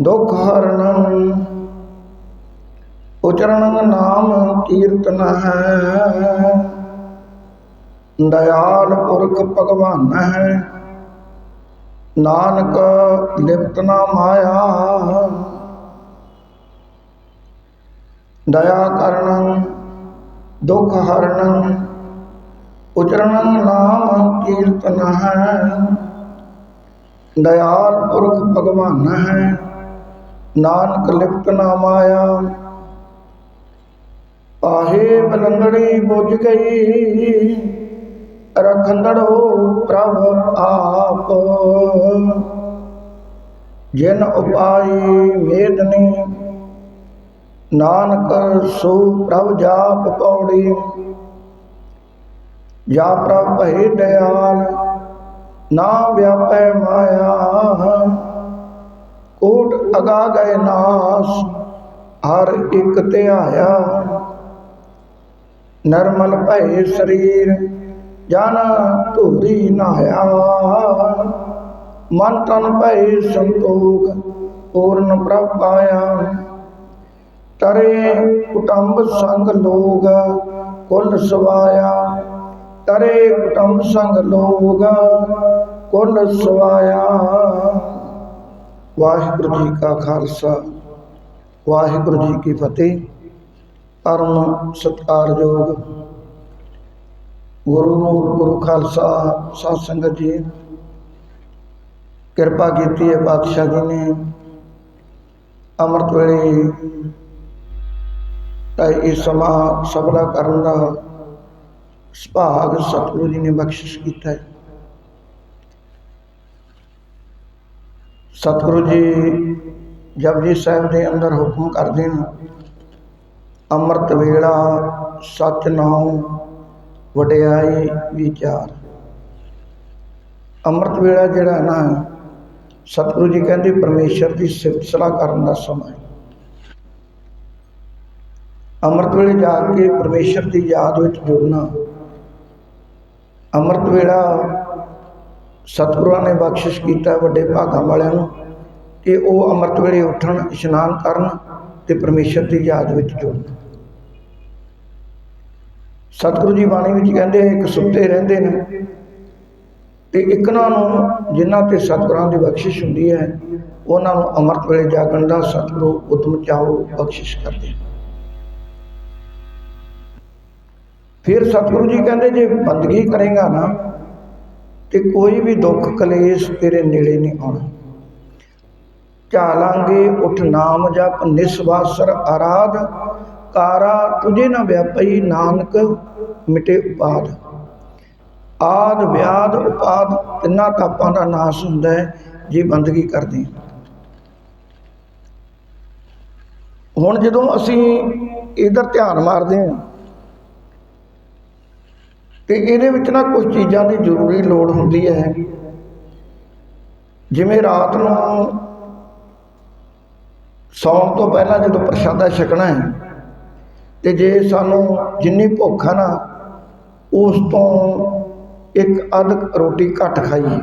ਦੁਖ ਹਰਣੰ ਉਚਰਣੰ ਨਾਮ ਕੀਰਤਨ ਹੈ। ਦਇਆਲ ਪੁਰਖ ਭਗਵਾਨ ਹੈ। ਨਾਨਕ ਲਿਪਤ ਨਾ ਮਾਇਆ। ਦਇਆ ਕਰਣੰ ਦੁਖ ਹਰਣੰ ਉਚਰਣੰ ਨਾਮ ਕੀਰਤਨ ਹੈ। ਦਇਆਲ ਪੁਰਖ ਭਗਵਾਨ ਹੈ। ਨਾਨਕ ਲਿਪਤ ਨਾ ਮਾਇਆ ਪਾਹੇ ਬਲੰਦੜੀ ਬੁਝ ਗਈ ਰਖੰਦੜੋ ਪ੍ਰਭ ਆਪ। ਜਿਨ ਉਪਾਈ ਮੇਦਨੀ ਨਾਨਕ ਸੋ ਪ੍ਰਭ ਜਾਪ ਪੌੜੀ ਜਾ ਪ੍ਰਭ ਭਏ ਦਿਆਲ ਨਾ ਵਿਆਪੈ ਮਾਇਆ। ਕੋਟ ਅਗਾ ਗਏ ਨਾਸ, ਹਰ ਇੱਕ ਧਿਆਇਆ ਨਰਮਲ ਭਏ ਸਰੀਰ ਜਨ ਧੂਰੀ ਨਾਇਆ ਮਨ ਤਨ ਭਏ ਸੰਤੋਖ, ਪੂਰਨ ਪ੍ਰਭ ਪਾਇਆ। ਤਰੇ ਕੁਟੰਬ ਸੰਗ ਲੋਗ, ਕੁਲ ਸਵਾਇਆ। ਤਰੇ ਕੁਟੰਬ ਸੰਗ ਲੋਗ, ਕੁਲ ਸਵਾਇਆ। ਵਾਹਿਗੁਰੂ ਜੀ ਕਾ ਖਾਲਸਾ, ਵਾਹਿਗੁਰੂ ਜੀ ਕੀ ਫਤਿਹ। ਪਰਮ ਸਤਿਕਾਰਯੋਗ ਗੁਰੂ ਗੁਰੂ ਖਾਲਸਾ ਸਾਧ ਸੰਗਤ ਜੀ, ਕਿਰਪਾ ਕੀਤੀ ਹੈ ਪਾਤਸ਼ਾਹ ਜੀ ਨੇ। ਅੰਮ੍ਰਿਤ ਵੇਲੇ ਤਾਂ ਇਹ ਸਮਾਂ ਸਬਲਾ ਕਰਨ ਦਾ ਸੁਭਾਗ ਸਤਿਗੁਰੂ ਜੀ ਨੇ ਬਖਸ਼ਿਸ਼ ਕੀਤਾ ਹੈ। ਸਤਿਗੁਰੂ ਜੀ ਜਪਜੀ ਸਾਹਿਬ ਦੇ ਅੰਦਰ ਹੁਕਮ ਕਰਦੇ ਨੇ, ਅੰਮ੍ਰਿਤ ਵੇਲਾ ਸਚ ਨਾਮ ਵਡਿਆਈ ਵਿਚਾਰ। ਅੰਮ੍ਰਿਤ ਵੇਲਾ ਜਿਹੜਾ ਨਾ, ਸਤਿਗੁਰੂ ਜੀ ਕਹਿੰਦੇ ਪਰਮੇਸ਼ਰ ਦੀ ਸਿਫਤ ਸਲਾਹ ਕਰਨ ਦਾ ਸਮਾਂ ਹੈ। ਅੰਮ੍ਰਿਤ ਵੇਲੇ ਜਾ ਕੇ ਪਰਮੇਸ਼ਰ ਦੀ ਯਾਦ ਵਿੱਚ ਜੁੜਨਾ, ਅੰਮ੍ਰਿਤ ਵੇਲਾ ਸਤਿਗੁਰਾਂ ਨੇ ਬਖਸ਼ਿਸ਼ ਕੀਤਾ ਵੱਡੇ ਭਾਗਾਂ ਵਾਲਿਆਂ ਨੂੰ ਕਿ ਉਹ ਅੰਮ੍ਰਿਤ ਵੇਲੇ ਉੱਠਣ, ਇਸ਼ਨਾਨ ਕਰਨ ਤੇ ਪਰਮੇਸ਼ਰ ਦੀ ਯਾਦ ਵਿੱਚ ਜੁੜਨ। ਸਤਿਗੁਰੂ ਜੀ ਬਾਣੀ ਵਿੱਚ ਕਹਿੰਦੇ ਇੱਕ ਸੁੱਤੇ ਰਹਿੰਦੇ ਨੇ ਤੇ ਇੱਕਨਾਂ ਨੂੰ ਜਿਨ੍ਹਾਂ ਤੇ ਸਤਿਗੁਰਾਂ ਦੀ ਬਖਸ਼ਿਸ਼ ਹੁੰਦੀ ਹੈ, ਉਹਨਾਂ ਨੂੰ ਅੰਮ੍ਰਿਤ ਵੇਲੇ ਜਾਗਣ ਦਾ ਸਤਿਗੁਰੂ ਉਦਮ ਚਾਹੋ ਬਖਸ਼ਿਸ਼ ਕਰਦੇ ਫਿਰ ਸਤਿਗੁਰੂ ਜੀ ਕਹਿੰਦੇ, ਜੇ ਬੰਦਗੀ ਕਰੇਗਾ ਨਾ ਤੇ ਕੋਈ ਵੀ ਦੁੱਖ ਕਲੇਸ਼ ਤੇਰੇ ਨੇੜੇ ਨਹੀਂ ਆਉਣਾ। ਝਾਲਾਂਗੇ ਉਠ ਨਾਮ ਜਪ, ਨਿਸਵਾਸਰ ਆਰਾਧ, ਕਾਰਾ ਤੁਝੇ ਨਾ ਵਿਆਪਈ ਨਾਨਕ, ਮਿਟੇ ਉਪਾਦ। ਆਦ ਵਿਆਦ ਉਪਾਦ, ਤਿੰਨਾਂ ਤਾਪਾਂ ਦਾ ਨਾਸ ਹੁੰਦਾ ਹੈ, ਜੇ ਬੰਦਗੀ ਕਰਦੇ ਹੁਣ ਜਦੋਂ ਅਸੀਂ ਇਧਰ ਧਿਆਨ ਮਾਰਦੇ ਹਾਂ ਤੇ ਇਹਦੇ ਵਿੱਚ ਨਾ ਕੁਝ ਚੀਜ਼ਾਂ ਦੀ ਜ਼ਰੂਰੀ ਲੋੜ ਹੁੰਦੀ ਹੈ। ਜਿਵੇਂ ਰਾਤ ਨੂੰ ਸੌਣ ਤੋਂ ਪਹਿਲਾਂ ਜਦੋਂ ਪ੍ਰਸ਼ਾਦਾ ਛਕਣਾ ਹੈ, ਤੇ ਜੇ ਸਾਨੂੰ ਜਿੰਨੀ ਭੁੱਖ ਹੈ ਨਾ, ਉਸ ਤੋਂ ਇੱਕ ਅੱਧ ਰੋਟੀ ਘੱਟ ਖਾਈਏ।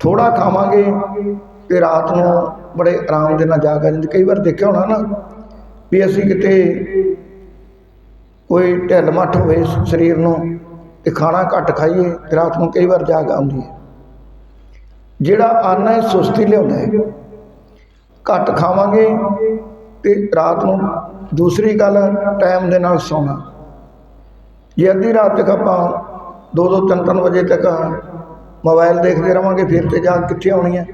ਥੋੜਾ ਖਾਵਾਂਗੇ ਤੇ ਰਾਤ ਨੂੰ ਬੜੇ ਆਰਾਮ ਦੇ ਨਾਲ ਜਾਗ ਆ ਜਾਂਦੀ। ਕਈ ਵਾਰ ਦੇਖਿਆ ਹੋਣਾ ਨਾ ਵੀ ਅਸੀਂ ਕਿਤੇ ਕੋਈ ਢਿੱਲ ਮੱਠ ਹੋਵੇ ਸਰੀਰ ਨੂੰ ਤੇ ਖਾਣਾ ਘੱਟ ਖਾਈਏ ਤੇ ਰਾਤ ਨੂੰ ਕਈ ਵਾਰ ਜਾਗ ਆਉਂਦੀ ਹੈ। ਜਿਹੜਾ ਅੰਨ ਹੈ, ਸੁਸਤੀ ਲਿਆਉਂਦਾ ਹੈ। ਘੱਟ ਖਾਵਾਂਗੇ ਤੇ ਰਾਤ ਨੂੰ ਦੂਸਰੀ ਗੱਲ, ਟਾਈਮ ਦੇ ਨਾਲ ਸੌਣਾ। ਜੇ ਅੱਧੀ ਰਾਤ ਤੱਕ ਆਪਾਂ 2-2 3-3 ਵਜੇ ਤੱਕ ਮੋਬਾਈਲ ਦੇਖਦੇ ਰਵਾਂਗੇ, ਫਿਰ ਤੇ ਜਾਗ ਕਿੱਥੇ ਆਉਣੀ ਹੈ?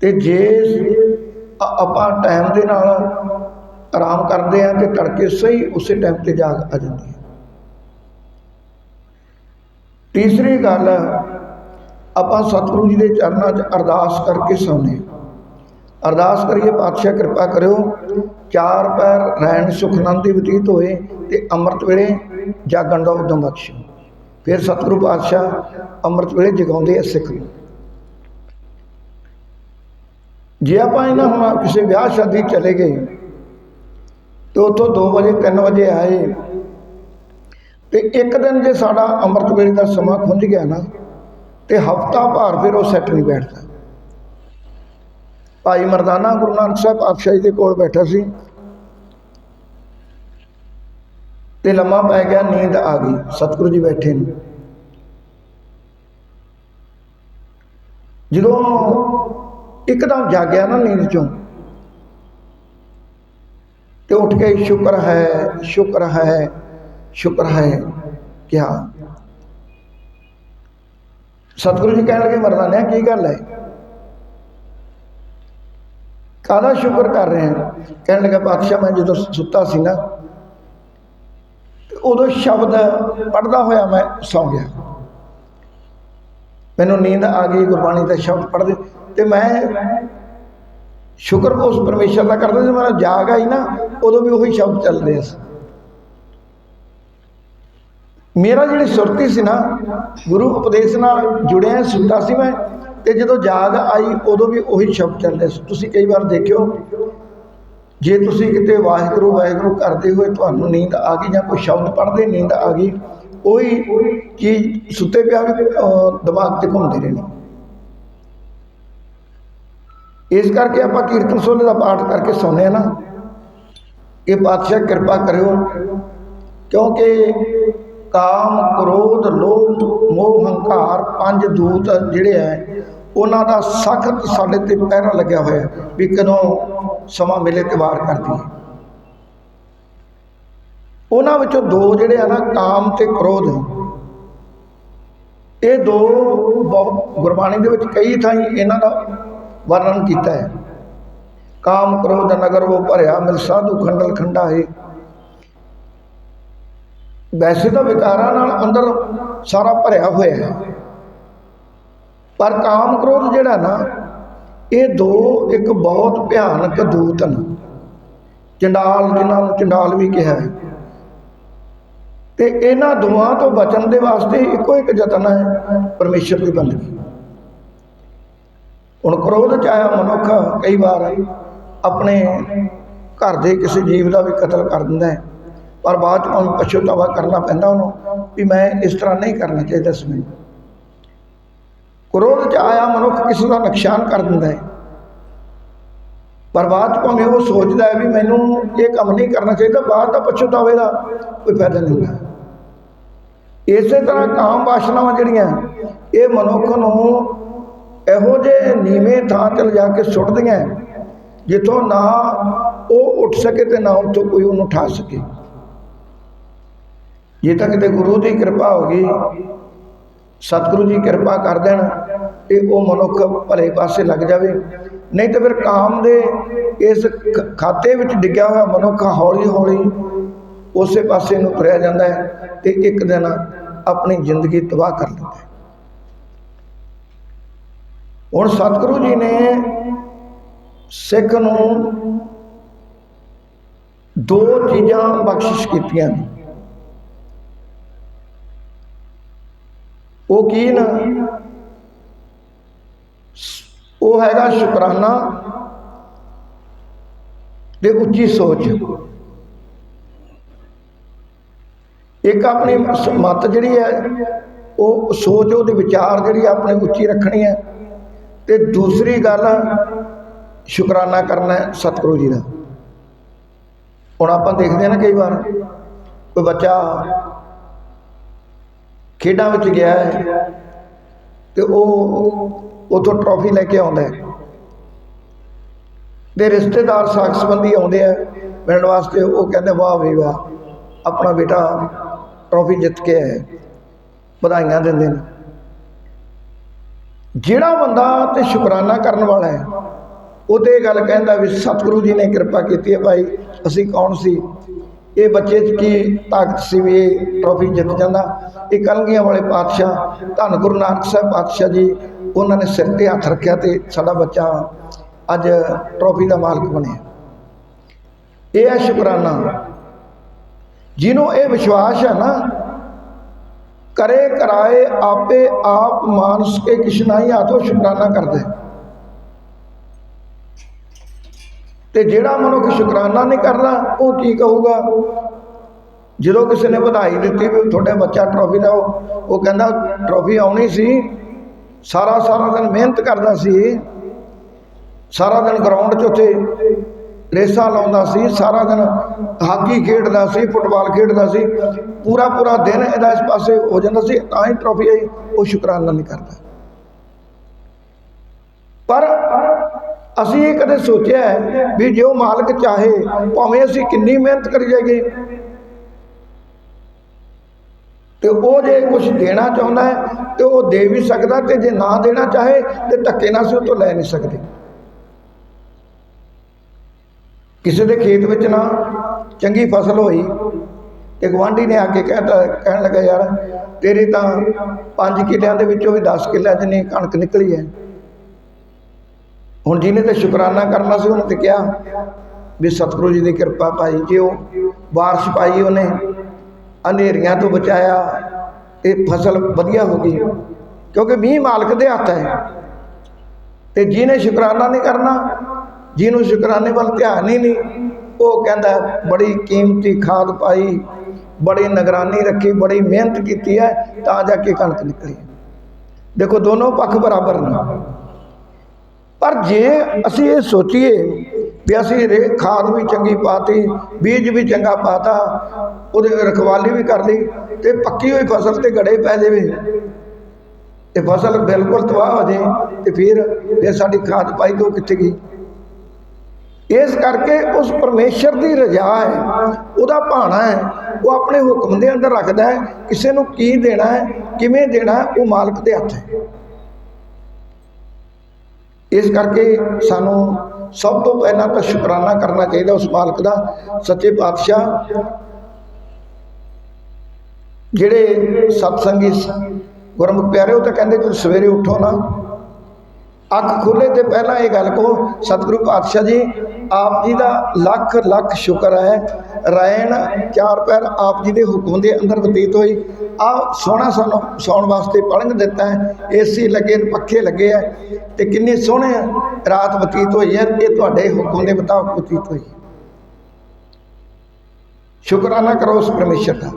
ਤੇ ਜੇ ਆਪਾਂ ਟਾਈਮ ਦੇ ਨਾਲ ਆਰਾਮ ਕਰਦੇ ਆ ਤੇ ਤੜਕੇ ਸਹੀ ਉਸੇ ਟਾਈਮ ਤੇ ਜਾਗ ਆ ਜਾਂਦੀ ਹੈ। ਤੀਸਰੀ ਗੱਲ, ਆਪਾਂ ਸਤਿਗੁਰੂ ਜੀ ਦੇ ਚਰਨਾਂ 'ਚ ਅਰਦਾਸ ਕਰਕੇ ਸੌਂਦੇ ਹਾਂ। ਅਰਦਾਸ ਕਰੀਏ, ਪਾਤਸ਼ਾਹ ਕਿਰਪਾ ਕਰਿਓ, ਚਾਰ ਪੈਰ ਰਹਿਣ ਸੁਖਨੰਦੀ ਬਤੀਤ ਹੋਏ ਤੇ ਅੰਮ੍ਰਿਤ ਵੇਲੇ ਜਾਗਣ ਦਾ ਉਦਮ ਬਖਸ਼ੋ ਫਿਰ ਸਤਿਗੁਰੂ ਪਾਤਸ਼ਾਹ ਅੰਮ੍ਰਿਤ ਵੇਲੇ ਜਗਾਉਂਦੇ ਆ ਸਿੱਖ ਨੂੰ। ਜੇ ਆਪਾਂ ਇਹਨਾਂ ਹੁਣ ਕਿਸੇ ਵਿਆਹ ਸ਼ਾਦੀ ਚਲੇ ਗਏ ਤੇ ਉੱਥੋਂ 2 ਵਜੇ 3 ਵਜੇ ਆਏ। ਤੇ ਇੱਕ ਦਿਨ ਜੇ ਸਾਡਾ ਅੰਮ੍ਰਿਤ ਵੇਲੇ ਦਾ ਸਮਾਂ ਖੁੰਝ ਗਿਆ ਨਾ, ਤੇ ਹਫਤਾ ਭਰ ਫਿਰ ਉਹ ਸੈੱਟ ਨਹੀਂ ਬੈਠਦਾ। ਭਾਈ ਮਰਦਾਨਾ ਗੁਰੂ ਨਾਨਕ ਸਾਹਿਬ ਪਾਤਸ਼ਾਹ ਜੀ ਦੇ ਕੋਲ ਬੈਠਾ ਸੀ। ਤੇ ਲੰਮਾ ਪੈ ਗਿਆ, ਨੀਂਦ ਆ ਗਈ। ਸਤਿਗੁਰੂ ਜੀ ਬੈਠੇ ਨੇ। ਜਦੋਂ ਇੱਕਦਮ ਜਾਗਿਆ ਨਾ ਨੀਂਦ ਚੋਂ ਤੇ ਉੱਠ ਕੇ ਸ਼ੁਕਰ ਹੈ ਸ਼ੁਕਰ ਹੈ ਸ਼ੁਕਰ ਹੈ ਕਿਹਾ ਸਤਿਗੁਰੂ ਜੀ ਕਹਿਣ ਲੱਗੇ ਮਰਦਾਨਿਆ ਕੀ ਗੱਲ ਹੈ? ਕਾਹਦਾ ਸ਼ੁਕਰ ਕਰ ਰਹੇ ਹਾਂ? ਕਹਿਣ ਲੱਗਾ ਪਾਤਸ਼ਾਹ ਮੈਂ ਜਦੋਂ ਸੁੱਤਾ ਸੀ ਨਾ ਉਦੋਂ ਸ਼ਬਦ ਪੜਦਾ ਹੋਇਆ ਮੈਂ ਸੌਂ ਗਿਆ। ਮੈਨੂੰ ਨੀਂਦ ਆ ਗਈ, ਗੁਰਬਾਣੀ ਦਾ ਸ਼ਬਦ ਪੜ੍ਹਦੇ, ਤੇ ਮੈਂ ਸ਼ੁਕਰ ਉਸ ਪਰਮੇਸ਼ਰ ਦਾ ਕਰਦੇ ਸੀ ਮੇਰਾ ਜਾਗ ਆਈ ਨਾ, ਉਦੋਂ ਵੀ ਉਹੀ ਸ਼ਬਦ ਚੱਲ ਰਿਹਾ ਸੀ ਮੇਰਾ ਜਿਹੜੀ ਸੁਰਤੀ ਸੀ ਨਾ, ਗੁਰੂ ਉਪਦੇਸ਼ ਨਾਲ ਜੁੜਿਆ ਸੁਣਦਾ ਸੀ ਮੈਂ, ਤੇ ਜਦੋਂ ਜਾਗ ਆਈ, ਉਦੋਂ ਵੀ ਉਹੀ ਸ਼ਬਦ ਚੱਲ ਰਿਹਾ ਸੀ। ਤੁਸੀਂ ਕਈ ਵਾਰ ਦੇਖਿਓ, ਜੇ ਤੁਸੀਂ ਕਿਤੇ ਵਾਹਿਗੁਰੂ ਵਾਹਿਗੁਰੂ ਕਰਦੇ ਹੋਏ ਤੁਹਾਨੂੰ ਨੀਂਦ ਆ ਗਈ ਜਾਂ ਕੋਈ ਸ਼ਬਦ ਪੜ੍ਹਦੇ, ਨੀਂਦ ਆ ਗਈ, ਉਹੀ ਚੀਜ਼ ਸੁੱਤੇ ਪਿਆ ਵੀ ਦਿਮਾਗ ਤੇ ਘੁੰਮਦੀ ਰਹਿਣੀ ਇਸ ਕਰਕੇ ਆਪਾਂ ਕੀਰਤਨ ਸੋਨੇ ਦਾ ਪਾਠ ਕਰਕੇ ਸੌਂਦੇ ਆ ਨਾ। ਇਹ ਪਾਤਸ਼ਾਹ ਕਿਰਪਾ ਕਰਿਓ, ਕਿਉਂਕਿ ਕਾਮ, ਕ੍ਰੋਧ, ਲੋਭ, ਮੋਹ, ਹੰਕਾਰ ਪੰਜ ਦੂਤ ਜਿਹੜੇ ਐ ਉਹਨਾਂ ਦਾ ਸਖਤ ਸਾਡੇ ਤੇ ਪਹਿਰਾ ਲੱਗਿਆ ਹੋਇਆ ਵੀ ਕਦੋਂ ਸਮਾਂ ਮਿਲੇ ਤੇ ਵਾਰ ਕਰਦੀ ਉਹਨਾਂ ਵਿੱਚੋਂ ਦੋ ਜਿਹੜੇ ਆ ਨਾ, ਕਾਮ ਤੇ ਕ੍ਰੋਧ। ਇਹ ਦੋ ਬਹੁ- ਗੁਰਬਾਣੀ ਦੇ ਵਿੱਚ ਕਈ ਥਾਈਂ ਇਹਨਾਂ ਦਾ ਵਰਣਨ ਕੀਤਾ ਹੈ। ਕਾਮ ਕ੍ਰੋਧ ਨਗਰ ਉਹ ਭਰਿਆ, ਮਿਲ ਸਾਧੂ ਖੰਡਲ ਖੰਡਾ ਹੈ। ਵੈਸੇ ਤਾਂ ਵਿਕਾਰਾਂ ਨਾਲ ਅੰਦਰ ਸਾਰਾ ਭਰਿਆ ਹੋਇਆ ਹੈ। ਪਰ ਕਾਮ ਕ੍ਰੋਧ ਜਿਹੜਾ ਨਾ, ਇਹ ਦੋ, ਇੱਕ ਬਹੁਤ ਭਿਆਨਕ ਦੂਤ ਨੇ ਚੰਡਾਲ ਜਿਨ੍ਹਾਂ ਨੂੰ ਚੰਡਾਲ ਵੀ ਕਿਹਾ ਹੈ। ਤੇ ਇਹਨਾਂ ਦੋਵਾਂ ਤੋਂ ਬਚਣ ਦੇ ਵਾਸਤੇ ਇੱਕੋ ਇੱਕ ਯਤਨ ਹੈ, ਪਰਮੇਸ਼ਰ ਦੀ ਬੰਦਗੀ। ਹੁਣ ਕ੍ਰੋਧ ਚ ਆਇਆ ਮਨੁੱਖ ਕਈ ਵਾਰ ਆਪਣੇ ਘਰ ਦੇ ਕਿਸੇ ਜੀਵ ਦਾ ਵੀ ਕਤਲ ਕਰ ਦਿੰਦਾ ਹੈ, ਪਰ ਬਾਅਦ ਚ ਉਹਨੂੰ ਪਛਤਾਵਾ ਕਰਨਾ ਪੈਂਦਾ ਉਹਨੂੰ ਵੀ ਮੈਂ ਇਸ ਤਰ੍ਹਾਂ ਨਹੀਂ ਕਰਨਾ ਚਾਹੀਦਾ ਸੀ ਮੈਨੂੰ। ਕ੍ਰੋਧ ਚ ਆਇਆ ਮਨੁੱਖ ਕਿਸੇ ਦਾ ਨੁਕਸਾਨ ਕਰ ਦਿੰਦਾ ਹੈ, ਪਰ ਬਾਅਦ ਚ ਭਾਵੇਂ ਉਹ ਸੋਚਦਾ ਹੈ ਵੀ ਮੈਨੂੰ ਇਹ ਕੰਮ ਨਹੀਂ ਕਰਨਾ ਚਾਹੀਦਾ, ਬਾਅਦ ਦਾ ਪਛਤਾਵੇ ਦਾ ਕੋਈ ਫਾਇਦਾ ਨਹੀਂ ਹੁੰਦਾ। ਇਸੇ ਤਰ੍ਹਾਂ ਕਾਮ ਵਾਸ਼ਨਾਵਾਂ ਜਿਹੜੀਆਂ, ਇਹ ਮਨੁੱਖ ਨੂੰ ਇਹੋ ਜਿਹੇ ਨੀਵੇਂ ਥਾਂ ਤੇ ਲਿਜਾ ਕੇ ਸੁੱਟਦੀਆਂ ਜਿੱਥੋਂ ਨਾ ਉਹ ਉੱਠ ਸਕੇ ਤੇ ਨਾ ਉੱਥੋਂ ਕੋਈ ਉਹਨੂੰ ਉਠਾ ਸਕੇ। ਜੇ ਤਾਂ ਕਿਤੇ ਗੁਰੂ ਦੀ ਕਿਰਪਾ ਹੋ ਗਈ, ਸਤਿਗੁਰੂ ਜੀ ਕਿਰਪਾ ਕਰ ਦੇਣ, ਤੇ ਉਹ ਮਨੁੱਖ ਭਲੇ ਪਾਸੇ ਲੱਗ ਜਾਵੇ। ਨਹੀਂ ਤਾਂ ਫਿਰ ਕਾਮ ਦੇ ਇਸ ਖਾਤੇ ਵਿੱਚ ਡਿੱਗਿਆ ਹੋਇਆ ਮਨੁੱਖ ਹੌਲੀ ਹੌਲੀ ਉਸੇ ਪਾਸੇ ਨੂੰ ਤੁਰਿਆ ਜਾਂਦਾ ਹੈ ਤੇ ਇੱਕ ਦਿਨ ਆਪਣੀ ਜ਼ਿੰਦਗੀ ਤਬਾਹ ਕਰ ਲੈਂਦਾ ਹੈ। ਹੁਣ ਸਤਿਗੁਰੂ ਜੀ ਨੇ ਸਿੱਖ ਨੂੰ ਦੋ ਚੀਜ਼ਾਂ ਬਖਸ਼ਿਸ਼ ਕੀਤੀਆਂ ਉਹ ਕੀ ਨਾ? ਉਹ ਹੈਗਾ ਸ਼ੁਕਰਾਨਾ ਤੇ ਉੱਚੀ ਸੋਚ। ਇੱਕ ਆਪਣੀ ਸ- ਮੱਤ ਜਿਹੜੀ ਹੈ, ਉਹ ਸੋਚ, ਉਹਦੇ ਵਿਚਾਰ ਜਿਹੜੀ ਆਪਣੇ ਉੱਚੀ ਰੱਖਣੀ ਹੈ। ਤੇ ਦੂਸਰੀ ਗੱਲ, ਸ਼ੁਕਰਾਨਾ ਕਰਨਾ ਸਤਿਗੁਰੂ ਜੀ ਦਾ। ਹੁਣ ਆਪਾਂ ਦੇਖਦੇ ਹਾਂ ਨਾ ਕਈ ਵਾਰ, ਕੋਈ ਬੱਚਾ ਖੇਡਾਂ ਵਿੱਚ ਗਿਆ ਹੈ ਤੇ ਉਹ ਉਥੋਂ ਟਰੋਫੀ ਲੈ ਕੇ ਆਉਂਦਾ ਹੈ। ਦੇ ਰਿਸ਼ਤੇਦਾਰ ਸਾਖ ਸੰਬੰਧੀ ਆਉਂਦੇ ਆ, ਮਿਲਣ ਵਾਸਤੇ ਉਹ ਕਹਿੰਦੇ, ਵਾਹ ਵੀ ਵਾਹ, ਆਪਣਾ ਬੇਟਾ ਟਰੋਫੀ ਜਿੱਤ ਕੇ ਆਇਆ ਵਧਾਈਆਂ ਦਿੰਦੇ ਨੇ। ਜਿਹੜਾ ਬੰਦਾ ਤੇ ਸ਼ੁਕਰਾਨਾ ਕਰਨ ਵਾਲਾ ਹੈ, ਉਹ ਤੇ ਇਹ ਗੱਲ ਕਹਿੰਦਾ ਵੀ ਸਤਿਗੁਰੂ ਜੀ ਨੇ ਕਿਰਪਾ ਕੀਤੀ ਹੈ ਭਾਈ, ਅਸੀਂ ਕੌਣ ਸੀ? ਇਹ ਬੱਚੇ 'ਚ ਕੀ ਤਾਕਤ ਸੀ ਵੀ ਇਹ ਟਰੋਫੀ ਜਿੱਤ ਜਾਂਦਾ? ਇਹ ਕਲਗੀਆਂ ਵਾਲੇ ਪਾਤਸ਼ਾਹ, ਧੰਨ ਗੁਰੂ ਨਾਨਕ ਸਾਹਿਬ ਪਾਤਸ਼ਾਹ ਜੀ, ਉਹਨਾਂ ਨੇ ਸਿਰ ਤੇ ਹੱਥ ਰੱਖਿਆ ਤੇ ਸਾਡਾ ਬੱਚਾ ਅੱਜ ਟਰੋਫੀ ਦਾ ਮਾਲਕ ਬਣਿਆ। ਇਹ ਹੈ ਸ਼ੁਕਰਾਨਾ। ਜਿਹਨੂੰ ਇਹ ਵਿਸ਼ਵਾਸ ਹੈ ਨਾ ਕਰੇ ਕਰਾਏ ਆਪੇ ਆਪ ਮਾਨਸ ਕੇ ਕਿਸ਼ਨਾਈ ਆਤੋ ਸ਼ੁਕਰਾਨਾ ਕਰਦਾ। ਤੇ ਜਿਹੜਾ ਮਨੁੱਖ ਸ਼ੁਕਰਾਨਾ ਨਹੀਂ ਕਰਦਾ, ਉਹ ਕੀ ਕਹੂਗਾ? ਜਦੋਂ ਕਿਸੇ ਨੇ ਵਧਾਈ ਦਿੱਤੀ ਵੀ ਤੁਹਾਡਾ ਬੱਚਾ ਟਰੋਫੀ ਦਾ ਉਹ ਕਹਿੰਦਾ ਟਰੋਫੀ ਆਉਣੀ ਸੀ। ਸਾਰਾ ਸਾਰਾ ਦਿਨ ਮਿਹਨਤ ਕਰਦਾ ਸੀ। ਸਾਰਾ ਦਿਨ ਗਰਾਊਂਡ 'ਚ ਉੱਥੇ ਰੇਸਾਂ ਲਾਉਂਦਾ ਸੀ, ਸਾਰਾ ਦਿਨ ਹਾਕੀ ਖੇਡਦਾ ਸੀ, ਫੁੱਟਬਾਲ ਖੇਡਦਾ ਸੀ। ਪੂਰਾ ਪੂਰਾ ਦਿਨ ਇਹਦਾ ਇਸ ਪਾਸੇ ਹੋ ਜਾਂਦਾ ਸੀ, ਤਾਂ ਹੀ ਟਰੋਫੀ ਆਈ, ਉਹ ਸ਼ੁਕਰਾਨਾ ਨਹੀਂ ਕਰਦਾ। ਪਰ ਅਸੀਂ ਇਹ ਕਦੇ ਸੋਚਿਆ ਵੀ ਜੇ ਉਹ ਮਾਲਕ ਚਾਹੇ, ਭਾਵੇਂ ਅਸੀਂ ਕਿੰਨੀ ਮਿਹਨਤ ਕਰੀ ਜਾਈਏ, ਤੇ ਉਹ ਜੇ ਕੁਝ ਦੇਣਾ ਚਾਹੁੰਦਾ ਹੈ, ਤੇ ਉਹ ਦੇ ਵੀ ਸਕਦਾ, ਤੇ ਜੇ ਨਾ ਦੇਣਾ ਚਾਹੇ, ਤੇ ਧੱਕੇ ਨਾਲ ਅਸੀਂ ਉਹ ਤੋਂ ਲੈ ਨਹੀਂ ਸਕਦੇ। ਕਿਸੇ ਦੇ ਖੇਤ ਵਿੱਚ ਨਾ ਚੰਗੀ ਫਸਲ ਹੋਈ ਤੇ ਗੁਆਂਢੀ ਨੇ ਆ ਕੇ ਕਹਿਤਾ ਕਹਿਣ ਲੱਗਾ, ਯਾਰ, ਤੇਰੇ ਤਾਂ ਪੰਜ ਕਿੱਲਿਆਂ ਦੇ ਵਿੱਚੋਂ ਵੀ 10 ਕਿੱਲਿਆਂ ਜਿੰਨੀ ਕਣਕ ਨਿਕਲੀ ਹੈ ਹੁਣ ਜਿਹਨੇ ਤਾਂ ਸ਼ੁਕਰਾਨਾ ਕਰਨਾ ਸੀ, ਉਹਨੇ ਤੇ ਕਿਹਾ ਵੀ ਸਤਿਗੁਰੂ ਜੀ ਦੀ ਕਿਰਪਾ ਪਾਈ, ਜੇ ਉਹ ਬਾਰਿਸ਼ ਪਾਈ ਉਹਨੇ, ਹਨੇਰੀਆਂ ਤੋਂ ਬਚਾਇਆ ਇਹ ਫਸਲ ਵਧੀਆ ਹੋ ਗਈ, ਕਿਉਂਕਿ ਮੀਂਹ ਮਾਲਕ ਦੇ ਹੱਥ ਹੈ ਤੇ ਜਿਹਨੇ ਸ਼ੁਕਰਾਨਾ ਨਹੀਂ ਕਰਨਾ ਜਿਹਨੂੰ ਸ਼ੁਕਰਾਨੇ ਵੱਲ ਧਿਆਨ ਹੀ ਨਹੀਂ, ਉਹ ਕਹਿੰਦਾ, ਬੜੀ ਕੀਮਤੀ ਖਾਦ ਪਾਈ, ਬੜੀ ਨਿਗਰਾਨੀ ਰੱਖੀ, ਬੜੀ ਮਿਹਨਤ ਕੀਤੀ ਹੈ, ਤਾਂ ਜਾ ਕੇ ਕਣਕ ਨਿਕਲੀ। ਦੇਖੋ, ਦੋਨੋਂ ਪੱਖ ਬਰਾਬਰ ਨੇ। ਪਰ ਜੇ ਅਸੀਂ ਇਹ ਸੋਚੀਏ ਵੀ ਅਸੀਂ ਰੇ, ਖਾਦ ਵੀ ਚੰਗੀ ਪਾਤੀ, ਬੀਜ ਵੀ ਚੰਗਾ ਪਾਤਾ, ਉਹਦੇ ਰਖਵਾਲੀ ਵੀ ਕਰ ਲਈ, ਤੇ ਪੱਕੀ ਹੋਈ ਫਸਲ ਤੇ ਗੜੇ ਪੈ ਜਾਵੇ, ਤੇ ਫਸਲ ਬਿਲਕੁਲ ਤਬਾਹ ਹੋ ਜੇ ਤੇ ਫਿਰ ਇਹ ਸਾਡੀ ਖਾਦ ਪਾਈ ਤੋਂ ਕਿੱਥੇ ਗਈ? ਇਸ ਕਰਕੇ ਉਸ ਪਰਮੇਸ਼ਰ ਦੀ ਰਜ਼ਾ ਹੈ, ਉਹਦਾ ਭਾਣਾ ਹੈ, ਉਹ ਆਪਣੇ ਹੁਕਮ ਦੇ ਅੰਦਰ ਰੱਖਦਾ ਹੈ, ਕਿਸੇ ਨੂੰ ਕੀ ਦੇਣਾ ਹੈ, ਕਿਵੇਂ ਦੇਣਾ ਉਹ ਮਾਲਕ ਦੇ ਹੱਥ ਹੈ। ਇਸ ਕਰਕੇ ਸਾਨੂੰ ਸਭ ਤੋਂ ਪਹਿਲਾਂ ਤਾਂ ਸ਼ੁਕਰਾਨਾ ਕਰਨਾ ਚਾਹੀਦਾ ਉਸ ਮਾਲਕ ਦਾ, ਸੱਚੇ ਪਾਤਸ਼ਾਹ, ਜਿਹੜੇ ਸਤਸੰਗੀ ਗੁਰਮੁਖ ਪਿਆਰੇ, ਉਹ ਤਾਂ ਕਹਿੰਦੇ ਜਦੋਂ ਸਵੇਰੇ ਉੱਠੋ ਨਾ ਅੱਖ ਖੁੱਲੇ ਤੇ ਪਹਿਲਾਂ ਇਹ ਗੱਲ ਕਹੋ, ਸਤਿਗੁਰੂ ਪਾਤਸ਼ਾਹ ਜੀ, ਆਪ ਜੀ ਦਾ ਲੱਖ ਲੱਖ ਸ਼ੁਕਰ ਹੈ। ਰੈਣ ਚਾਰ ਪੈਰ ਆਪ ਜੀ ਦੇ ਹੁਕਮ ਦੇ ਅੰਦਰ ਬਤੀਤ ਹੋਈ। ਆ ਸੋਹਣਾ ਸਾਨੂੰ ਸੌਣ ਵਾਸਤੇ ਪਲੰਘ ਦਿੱਤਾ ਹੈ। ਏਸੀ ਲੱਗੇ, ਪੱਖੇ ਲੱਗੇ ਆ ਤੇ ਕਿੰਨੇ ਸੋਹਣੇ ਰਾਤ ਬਤੀਤ ਹੋਈ ਹੈ ਇਹ ਤੁਹਾਡੇ ਹੁਕਮ ਦੇ ਮੁਤਾਬਕ ਬਤੀਤ ਹੋਈ ਸ਼ੁਕਰਾਨਾ ਕਰੋ ਉਸ ਪਰਮੇਸ਼ਰ ਦਾ।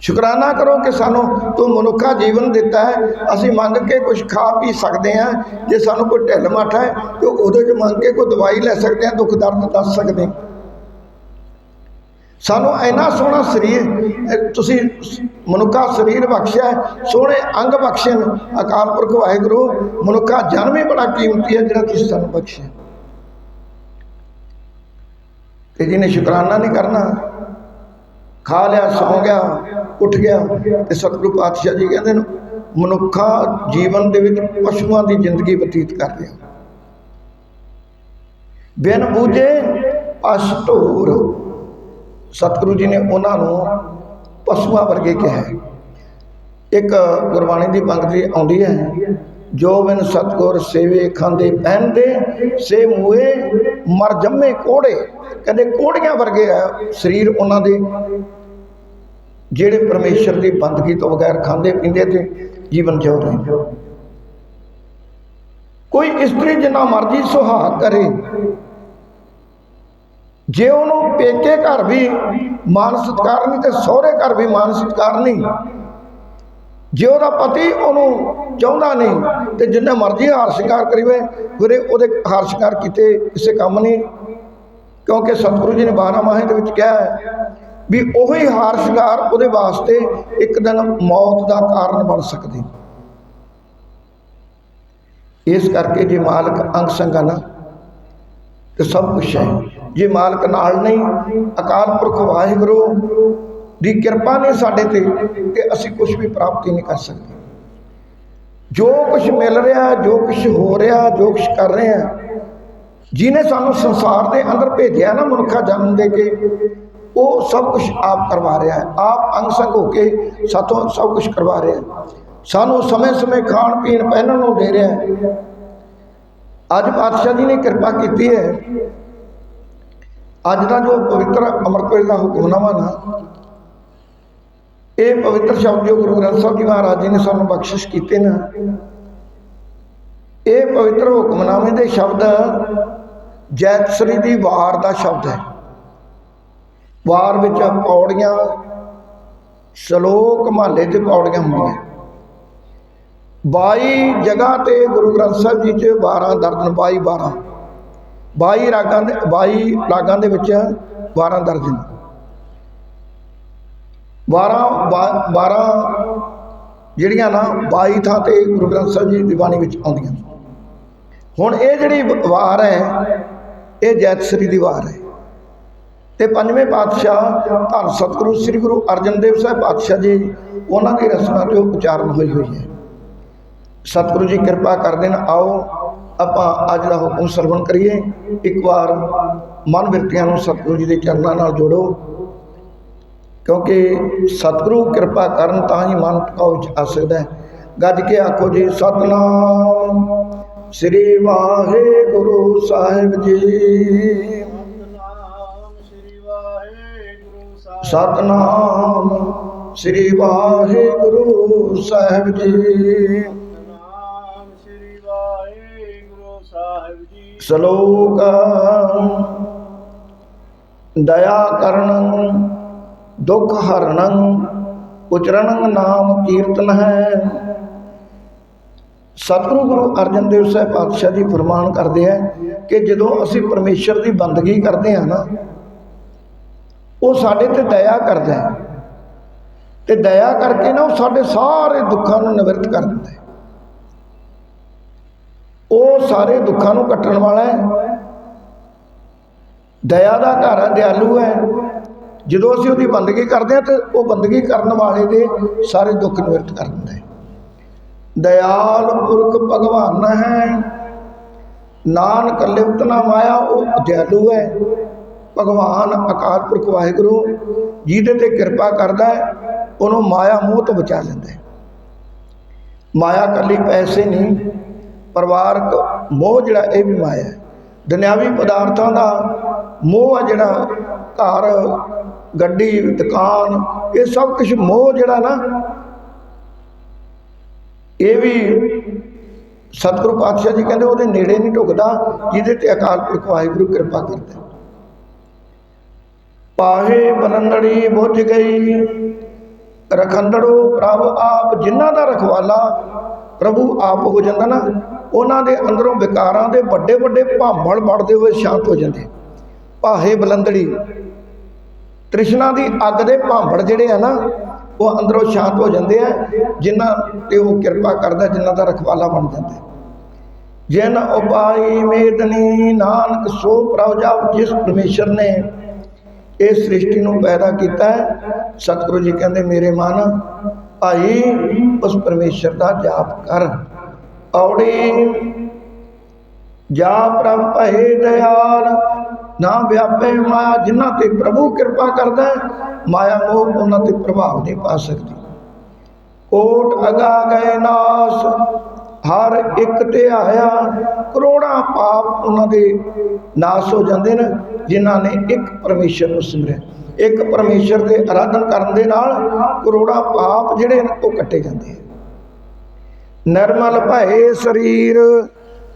ਸ਼ੁਕਰਾਨਾ ਕਰੋ ਕਿ ਸਾਨੂੰ ਤੂੰ ਮਨੁੱਖਾ ਜੀਵਨ ਦਿੱਤਾ ਹੈ। ਅਸੀਂ ਮੰਗ ਕੇ ਕੁਝ ਖਾ ਪੀ ਸਕਦੇ ਹਾਂ। ਜੇ ਸਾਨੂੰ ਕੋਈ ਢਿੱਲ ਮੱਠ ਹੈ, ਤੇ ਉਹਦੇ 'ਚ ਮੰਗ ਕੇ ਕੋਈ ਦਵਾਈ ਲੈ ਸਕਦੇ ਹਾਂ, ਦੁੱਖ ਦਰਦ ਦੱਸ ਸਕਦੇ ਹਾਂ। ਸਾਨੂੰ ਇੰਨਾ ਸੋਹਣਾ ਸਰੀਰ ਤੁਸੀਂ ਮਨੁੱਖਾ ਸਰੀਰ ਬਖਸ਼ਿਆ ਸੋਹਣੇ ਅੰਗ ਬਖਸ਼ੇ ਨੇ। ਅਕਾਲ ਪੁਰਖ ਵਾਹਿਗੁਰੂ, ਮਨੁੱਖਾ ਜਨਮ ਹੀ ਬੜਾ ਕੀਮਤੀ ਹੈ ਜਿਹੜਾ ਤੁਸੀਂ ਸਾਨੂੰ ਬਖਸ਼ਿਆ। ਤੇ ਜਿਹਨੇ ਸ਼ੁਕਰਾਨਾ ਨਹੀਂ ਕਰਨਾ ਖਾ ਲਿਆ, ਸੌ ਗਿਆ, ਉੱਠ ਗਿਆ ਤੇ ਸਤਿਗੁਰੂ ਪਾਤਸ਼ਾਹ ਜੀ ਕਹਿੰਦੇ ਨੇ, ਮਨੁੱਖਾ ਜੀਵਨ ਦੇ ਵਿੱਚ ਪਸ਼ੂਆਂ ਦੀ ਜ਼ਿੰਦਗੀ ਬਤੀਤ ਕਰ ਰਿਹਾ। ਬਿਨ ਬੂਝੇ ਅਸ਼ਟੂਰ। ਸਤਿਗੁਰੂ ਜੀ ਨੇ ਉਹਨਾਂ ਨੂੰ ਪਸ਼ੂਆਂ ਵਰਗੇ ਕਿਹਾ। ਇੱਕ ਗੁਰਬਾਣੀ ਦੀ ਪੰਕਤੀ ਆਉਂਦੀ ਹੈ, ਜੋ ਬਿਨ ਸਤਗੁਰ ਸੇਵੇ ਖਾਂਦੇ ਪਹਿਨਦੇ ਸੇ ਮੂਏ ਮਰ ਜੰਮੇ ਕੋੜੇ। ਕਹਿੰਦੇ ਕੋੜੀਆਂ ਵਰਗੇ ਆ, ਸਰੀਰ ਉਹਨਾਂ ਦੇ ਜਿਹੜੇ ਪਰਮੇਸ਼ਰ ਦੀ ਬੰਦਗੀ ਤੋਂ ਬਗੈਰ ਖਾਂਦੇ ਪੀਂਦੇ ਤੇ ਜੀਵਨ ਜਿਉ ਰਹੇ। ਕੋਈ ਇਸਤਰੀ ਜਿੰਨਾ ਮਰਜ਼ੀ ਸੁਹਾਗ ਕਰੇ। ਜੇ ਉਹਨੂੰ ਪੇਕੇ ਘਰ ਵੀ ਮਾਨ ਸਤਿਕਾਰ ਨਹੀਂ ਤੇ ਸਹੁਰੇ ਘਰ ਵੀ ਮਾਨ ਸਤਿਕਾਰ ਨਹੀਂ। ਜੇ ਉਹਦਾ ਪਤੀ ਉਹਨੂੰ ਚਾਹੁੰਦਾ ਨਹੀਂ ਤੇ ਜਿੰਨਾ ਮਰਜ਼ੀ ਹਾਰ ਸ਼ਿੰਗਾਰ ਕਰੀਵੇ ਫਿਰ ਉਹਦੇ ਹਾਰ ਸ਼ਿੰਗਾਰ ਕੀਤੇ ਕਿਸੇ ਕੰਮ ਨਹੀਂ। ਕਿਉਂਕਿ ਸਤਿਗੁਰੂ ਜੀ ਨੇ 12 ਮਾਹੇ ਦੇ ਵਿੱਚ ਕਿਹਾ ਹੈ ਵੀ ਉਹੀ ਹਾਰ ਸ਼ਿੰਗਾਰ ਉਹਦੇ ਵਾਸਤੇ ਇੱਕ ਦਿਨ ਮੌਤ ਦਾ ਕਾਰਨ ਬਣ ਸਕਦੇ ਇਸ ਕਰਕੇ ਜੇ ਮਾਲਕ ਅੰਗ ਸੰਗਾ ਨਾ, ਤੇ ਸਭ ਕੁਝ ਹੈ। ਜੇ ਮਾਲਕ ਨਾਲ ਨਹੀਂ, ਅਕਾਲ ਪੁਰਖ ਵਾਹਿਗੁਰੂ ਦੀ ਕਿਰਪਾ ਨਹੀਂ ਸਾਡੇ ਤੇ ਤੇ ਅਸੀਂ ਕੁਝ ਵੀ ਪ੍ਰਾਪਤੀ ਨਹੀਂ ਕਰ ਸਕਦੇ। ਜੋ ਕੁਝ ਮਿਲ ਰਿਹਾ, ਜੋ ਕੁਝ ਹੋ ਰਿਹਾ, ਜੋ ਕੁਝ ਕਰ ਰਿਹਾ ਆ, ਜਿਹਨੇ ਸਾਨੂੰ ਸੰਸਾਰ ਦੇ ਅੰਦਰ ਭੇਜਿਆ ਨਾ ਮਨੁੱਖਾ ਜਨਮ ਦੇ ਕੇ ਉਹ ਸਭ ਕੁਝ ਆਪ ਕਰਵਾ ਰਿਹਾ ਹੈ। ਆਪ ਅੰਗ ਸੰਗ ਹੋ ਕੇ ਸਾਥੋਂ ਸਭ ਕੁਝ ਕਰਵਾ ਰਿਹਾ ਹੈ। ਸਾਨੂੰ ਸਮੇਂ-ਸਮੇਂ ਖਾਣ ਪੀਣ ਪਹਿਨਣ ਨੂੰ ਦੇ ਰਿਹਾ ਹੈ। ਅੱਜ ਪਾਤਸ਼ਾਹ ਜੀ ਨੇ ਕਿਰਪਾ ਕੀਤੀ ਹੈ। ਅੱਜ ਦਾ ਜੋ ਪਵਿੱਤਰ ਅੰਮ੍ਰਿਤ ਵੇਲੇ ਦਾ ਹੁਕਮਨਾਮਾ ਨਾ, ਇਹ ਪਵਿੱਤਰ ਸ਼ਬਦ ਜੋ ਗੁਰੂ ਗ੍ਰੰਥ ਸਾਹਿਬ ਜੀ ਮਹਾਰਾਜ ਜੀ ਨੇ ਸਾਨੂੰ ਬਖਸ਼ਿਸ਼ ਕੀਤੇ ਨਾ, ਇਹ ਪਵਿੱਤਰ ਹੁਕਮਨਾਮੇ ਦੇ ਸ਼ਬਦ ਜੈਤਸਰੀ ਦੀ ਵਾਰ ਦਾ ਸ਼ਬਦ ਹੈ। ਵਾਰ ਵਿੱਚ ਪੌੜੀਆਂ ਸ਼ਲੋਕ ਮਹੱਲੇ 'ਚ ਪੌੜੀਆਂ ਹੁੰਦੀਆਂ। 22 ਜਗ੍ਹਾ ਤੇ ਗੁਰੂ ਗ੍ਰੰਥ ਸਾਹਿਬ ਜੀ 'ਚ 12 ਦਰਜਨ 22 12 22 ਰਾਗਾਂ ਦੇ 22 ਰਾਗਾਂ ਦੇ ਵਿੱਚ 12 ਦਰਜਨ। ਨੇ 12 12 ਜਿਹੜੀਆਂ ਨਾ 22 ਥਾਂ ਤੇ ਗੁਰੂ ਗ੍ਰੰਥ ਸਾਹਿਬ ਜੀ ਦੀ ਬਾਣੀ ਵਿੱਚ ਆਉਂਦੀਆਂ। ਹੁਣ ਇਹ ਜਿਹੜੀ ਵਾਰ ਹੈ, ਇਹ ਜੈਤ ਸ੍ਰੀ ਦੀ ਵਾਰ ਹੈ। ਤੇ ਪੰਜਵੇਂ ਪਾਤਸ਼ਾਹ ਧੰਨ ਸਤਿਗੁਰੂ, ਸ੍ਰੀ ਗੁਰੂ ਅਰਜਨ ਦੇਵ ਸਾਹਿਬ ਪਾਤਸ਼ਾਹ ਜੀ, ਉਹਨਾਂ ਦੀ ਰਸਮਾਂ ਤੇ ਉਹ ਉਚਾਰਨ ਹੋਈ ਹੋਈ ਹੈ। ਸਤਿਗੁਰੂ ਜੀ ਕਿਰਪਾ ਕਰ ਦੇਣ, ਆਓ ਆਪਾਂ ਅੱਜ ਦਾ ਹੁਕਮ ਸਰਵਣ ਕਰੀਏ। ਇੱਕ ਵਾਰ ਮਨ ਬਿਰਤੀਆਂ ਨੂੰ ਸਤਿਗੁਰੂ ਜੀ ਦੇ ਚਰਨਾਂ ਨਾਲ ਜੋੜੋ। ਕਿਉਂਕਿ ਸਤਿਗੁਰੂ ਕਿਰਪਾ ਕਰਨ ਤਾਂ ਹੀ ਮਨ ਟਿਕਾਉ ਵਿੱਚ ਆ ਸਕਦਾ ਹੈ। ਗੱਜ ਕੇ ਆਖੋ ਜੀ, ਸਤਨਾਮ। ਸ੍ਰੀ ਵਾਹਿਗੁਰੂ ਸਾਹਿਬ ਜੀ। ਸਤਨਾਮ ਸ੍ਰੀ ਵਾਹਿਗੁਰੂ ਸਾਹਿਬ ਜੀ। ਸਤਨਾਮ ਸ੍ਰੀ ਵਾਹਿਗੁਰੂ ਸਾਹਿਬ ਜੀ। ਸ਼ਲੋਕ ਦਇਆ ਕਰਨੰ ਦੁਖ ਹਰਣੰ ਉਚਰਣੰ ਨਾਮ ਕੀਰਤਨ ਹੈ। ਸਤਿਗੁਰੂ ਗੁਰੂ ਅਰਜਨ ਦੇਵ ਸਾਹਿਬ ਪਾਤਸ਼ਾਹ ਜੀ ਫਰਮਾਨ ਕਰਦੇ ਆ ਕਿ ਜਦੋਂ ਅਸੀਂ ਪਰਮੇਸ਼ਰ ਦੀ ਬੰਦਗੀ ਕਰਦੇ ਆ ਨਾ ਉਹ ਸਾਡੇ ਤੇ ਦਇਆ ਕਰਦਾ ਹੈ। ਤੇ ਦਇਆ ਕਰਕੇ ਨਾ ਉਹ ਸਾਡੇ ਸਾਰੇ ਦੁੱਖਾਂ ਨੂੰ ਨਿਵਰਤ ਕਰ ਦਿੰਦਾ ਹੈ। ਉਹ ਸਾਰੇ ਦੁੱਖਾਂ ਨੂੰ ਕੱਟਣ ਵਾਲਾ ਹੈ। ਦਇਆ ਦਾ ਘਰ ਹੈ ਦਿਆਲੂ ਹੈ। ਜਦੋਂ ਅਸੀਂ ਉਹਦੀ ਬੰਦਗੀ ਕਰਦੇ ਹਾਂ ਤੇ ਉਹ ਬੰਦਗੀ ਕਰਨ ਵਾਲੇ ਦੇ ਸਾਰੇ ਦੁੱਖ ਨਿਵਰਤ ਕਰ ਦਿੰਦਾ ਹੈ। ਦਇਆਲ ਪੁਰਖ ਭਗਵਾਨ ਹੈ। ਨਾਨਕ ਲਿਪਤ ਨਾ ਮਾਇਆ, ਉਹ ਦਿਆਲੂ ਹੈ। ਭਗਵਾਨ ਅਕਾਲ ਪੁਰਖ ਵਾਹਿਗੁਰੂ ਜਿਹਦੇ ਤੇ ਕਿਰਪਾ ਕਰਦਾ ਹੈ, ਉਹਨੂੰ ਮਾਇਆ ਮੋਹ ਤੋਂ ਬਚਾ ਲੈਂਦਾ ਹੈ। ਮਾਇਆ ਕੱਲੀ ਪੈਸੇ ਨਹੀਂ, ਪਰਿਵਾਰਕ ਮੋਹ ਜਿਹੜਾ ਇਹ ਵੀ ਮਾਇਆ ਹੈ। ਦੁਨਿਆਵੀ ਪਦਾਰਥਾਂ ਦਾ ਮੋਹ ਆ ਜਿਹੜਾ, ਘਰ, ਗੱਡੀ, ਦੁਕਾਨ, ਇਹ ਸਭ ਕੁਝ ਮੋਹ ਜਿਹੜਾ ਨਾ, ਇਹ ਵੀ ਸਤਿਗੁਰੂ ਪਾਤਸ਼ਾਹ ਜੀ ਕਹਿੰਦੇ ਉਹਦੇ ਨੇੜੇ ਨਹੀਂ ਢੁਕਦਾ, ਜਿਹਦੇ ਤੇ ਅਕਾਲ ਪੁਰਖ ਵਾਹਿਗੁਰੂ ਕਿਰਪਾ ਕਰਦਾ ਪਾਹੇ ਬਲੰਦੜੀ ਬੁੱਝ ਗਈ। ਰਖੰਡੜੋ ਪ੍ਰਭ ਆਪ ਜਿਨ੍ਹਾਂ ਦਾ ਰਖਵਾਲਾ, ਪ੍ਰਭੂ ਆਪ ਹੋ ਜਾਂਦਾ ਨਾ, ਉਹਨਾਂ ਦੇ ਅੰਦਰੋਂ ਵਿਕਾਰਾਂ ਦੇ ਵੱਡੇ ਵੱਡੇ ਭਾਂਬੜ ਵੜਦੇ ਹੋਏ ਸ਼ਾਂਤ ਹੋ ਜਾਂਦੇ। ਪਾਹੇ ਬਲੰਦੜੀ, ਤ੍ਰਿਸ਼ਨਾ ਦੀ ਅੱਗ ਦੇ ਭਾਂਬੜ ਜਿਹੜੇ ਆ ਨਾ, ਉਹ ਅੰਦਰੋਂ ਸ਼ਾਂਤ ਹੋ ਜਾਂਦੇ ਆ, ਜਿਨ੍ਹਾਂ ਤੇ ਉਹ ਕਿਰਪਾ ਕਰਦਾ, ਜਿਨ੍ਹਾਂ ਦਾ ਰਖਵਾਲਾ ਬਣ ਜਾਂਦਾ। ਜਿਨ ਉਪਾਈ ਮੇਦਨੀ, ਨਾਨਕ ਸੋ ਪ੍ਰਭ ਜਪ, ਜਿਸ ਪਰਮੇਸ਼ਰ ਨੇ ਇਹ ਸ੍ਰਿਸ਼ਟੀ ਨੂੰ ਪੈਦਾ ਕੀਤਾ ਹੈ। ਸਤਿਗੁਰੂ ਜੀ ਕਹਿੰਦੇ, ਮੇਰੇ ਮਨ, ਭਾਈ, ਉਸ ਪਰਮੇਸ਼ਰ ਦਾ ਜਾਪ ਕਰ। ਔੜੀ ਜਾ ਪ੍ਰਭ ਭਏ ਦਇਆਲ, ਨਾ ਵਿਆਪੇ ਮਾਇਆ, ਜਿਨ੍ਹਾਂ ਤੇ ਪ੍ਰਭੂ ਕਿਰਪਾ ਕਰਦਾ ਮਾਇਆ ਮੋਹ ਉਹਨਾਂ ਤੇ ਪ੍ਰਭਾਵ ਨਹੀਂ ਪਾ ਸਕਦੀ। ਕੋਟ ਅਗਾ ਗਏ ਨਾਸ ਹਰ ਇੱਕ ਤੇ ਆਇਆ। ਕਰੋੜਾਂ ਪਾਪ ਉਹਨਾਂ ਦੇ ਨਾਸ ਹੋ ਜਾਂਦੇ ਨੇ, ਜਿਨ੍ਹਾਂ ਨੇ ਇੱਕ ਪਰਮੇਸ਼ਰ ਨੂੰ ਸਿਮਰਿਆ। ਇੱਕ ਪਰਮੇਸ਼ਰ ਦੇ ਆਰਾਧਨ ਕਰਨ ਦੇ ਨਾਲ ਕਰੋੜਾਂ ਪਾਪ ਜਿਹੜੇ ਨੇ ਉਹ ਕੱਟੇ ਜਾਂਦੇ ਆ। ਨਰਮਲ ਭਏ ਸਰੀਰ